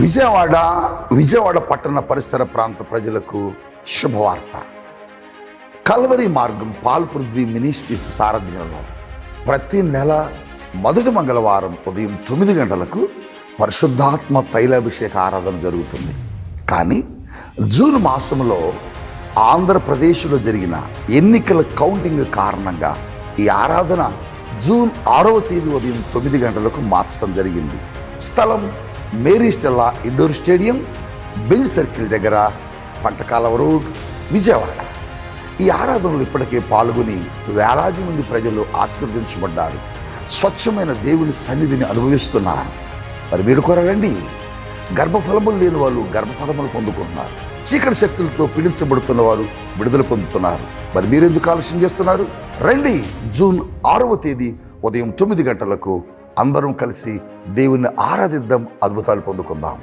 విజయవాడ విజయవాడ పట్టణ పరిసర ప్రాంత ప్రజలకు శుభవార్త. కల్వరి మార్గం పాల్పృథ్వీ మినిస్ట్రీస్ సారథ్యంలో ప్రతి నెల మొదటి మంగళవారం ఉదయం తొమ్మిది గంటలకు పరిశుద్ధాత్మ తైలాభిషేక ఆరాధన జరుగుతుంది. కానీ జూన్ మాసంలో ఆంధ్రప్రదేశ్లో జరిగిన ఎన్నికల కౌంటింగ్ కారణంగా ఈ ఆరాధన జూన్ ఆరవ తేదీ ఉదయం తొమ్మిది గంటలకు మార్చడం జరిగింది. స్థలం Mary Stella indoor stadium Benz circle దగ్గర పంటకాలవ రోడ్ విజయవాడ. ఈ ఆరాధనలు ఇప్పటికే పాల్గొని వేలాది మంది ప్రజలు ఆశీర్వదించబడ్డారు. స్వచ్ఛమైన దేవుని సన్నిధిని అనుభవిస్తున్నారు. మరి మీరు కొరగండి గర్భఫలములు లేని వాళ్ళు గర్భఫలములు పొందుకుంటున్నారు. చీకటి శక్తులతో పీడించబడుతున్న వారు విడుదల పొందుతున్నారు. మరి మీరెందుకు ఆలస్యం చేస్తున్నారు? రండి. జూన్ ఆరవ తేదీ ఉదయం తొమ్మిది గంటలకు అందరం కలిసి దేవుణ్ణి ఆరాధిద్దాం అద్భుతాలు పొందుకుందాం.